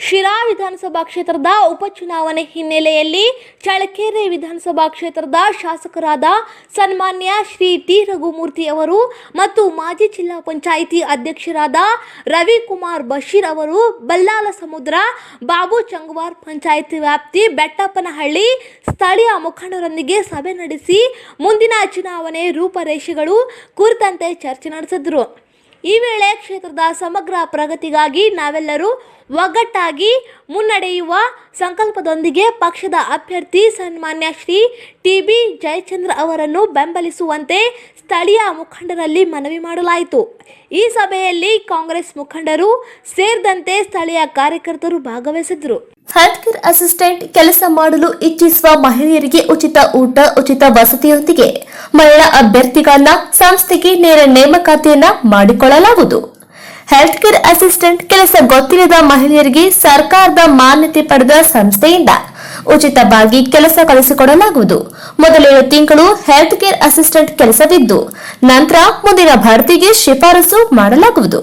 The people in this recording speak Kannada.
ಶಿರಾ ವಿಧಾನಸಭಾ ಕ್ಷೇತ್ರದ ಉಪಚುನಾವಣೆ ಹಿನ್ನೆಲೆಯಲ್ಲಿ ಚಳ್ಳಕೆರೆ ವಿಧಾನಸಭಾ ಕ್ಷೇತ್ರದ ಶಾಸಕರಾದ ಸನ್ಮಾನ್ಯ ಶ್ರೀ ಟಿ ರಘುಮೂರ್ತಿ ಅವರು ಮತ್ತು ಮಾಜಿ ಜಿಲ್ಲಾ ಪಂಚಾಯಿತಿ ಅಧ್ಯಕ್ಷರಾದ ರವಿಕುಮಾರ್ ಬಶೀರ್ ಅವರು ಬಲ್ಲಾಲ ಸಮುದ್ರ, ಬಾಬು ಚಂಗ್ವಾರ್ ಪಂಚಾಯಿತಿ ವ್ಯಾಪ್ತಿ ಬೆಟ್ಟಪ್ಪನಹಳ್ಳಿ ಸ್ಥಳೀಯ ಮುಖಂಡರೊಂದಿಗೆ ಸಭೆ ನಡೆಸಿ ಮುಂದಿನ ಚುನಾವಣೆ ರೂಪರೇಷೆಗಳು ಕುರಿತಂತೆ ಚರ್ಚೆ ನಡೆಸಿದ್ರು. ಈ ವೇಳೆ ಕ್ಷೇತ್ರದ ಸಮಗ್ರ ಪ್ರಗತಿಗಾಗಿ ನಾವೆಲ್ಲರೂ ಒಗ್ಗಟ್ಟಾಗಿ ಮುನ್ನಡೆಯುವ ಸಂಕಲ್ಪದೊಂದಿಗೆ ಪಕ್ಷದ ಅಭ್ಯರ್ಥಿ ಸನ್ಮಾನ್ಯ ಶ್ರೀ ಟಿ ಬಿ ಜಯಚಂದ್ರ ಅವರನ್ನು ಬೆಂಬಲಿಸುವಂತೆ ಸ್ಥಳೀಯ ಮುಖಂಡರಲ್ಲಿ ಮನವಿ ಮಾಡಲಾಯಿತು. ಈ ಸಭೆಯಲ್ಲಿ ಕಾಂಗ್ರೆಸ್ ಮುಖಂಡರು ಸೇರಿದಂತೆ ಸ್ಥಳೀಯ ಕಾರ್ಯಕರ್ತರು ಭಾಗವಹಿಸಿದ್ರು ಹೆಲ್ತ್ ಕೇರ್ ಅಸಿಸ್ಟೆಂಟ್ ಕೆಲಸ ಮಾಡಲು ಇಚ್ಛಿಸುವ ಮಹಿಳೆಯರಿಗೆ ಉಚಿತ ಊಟ, ಉಚಿತ ವಸತಿಯೊಂದಿಗೆ ಮಹಿಳಾ ಅಭ್ಯರ್ಥಿಗಳನ್ನ ಸಂಸ್ಥೆಗೆ ನೇರ ನೇಮಕಾತಿಯನ್ನ ಮಾಡಿಕೊಳ್ಳಲಾಗುವುದು. ಹೆಲ್ತ್ ಕೇರ್ ಅಸಿಸ್ಟೆಂಟ್ ಕೆಲಸ ಗೊತ್ತಿಲ್ಲದ ಮಹಿಳೆಯರಿಗೆ ಸರ್ಕಾರದ ಮಾನ್ಯತೆ ಪಡೆದ ಸಂಸ್ಥೆಯಿಂದ ಉಚಿತವಾಗಿ ಕೆಲಸ ಕಲಿಸಿಕೊಡಲಾಗುವುದು. ಮೊದಲೇಳು ತಿಂಗಳು ಹೆಲ್ತ್ ಕೇರ್ ಅಸಿಸ್ಟೆಂಟ್ ಕೆಲಸವಿದ್ದು, ನಂತರ ಮುಂದಿನ ಭರ್ತಿಗೆ ಶಿಫಾರಸು ಮಾಡಲಾಗುವುದು.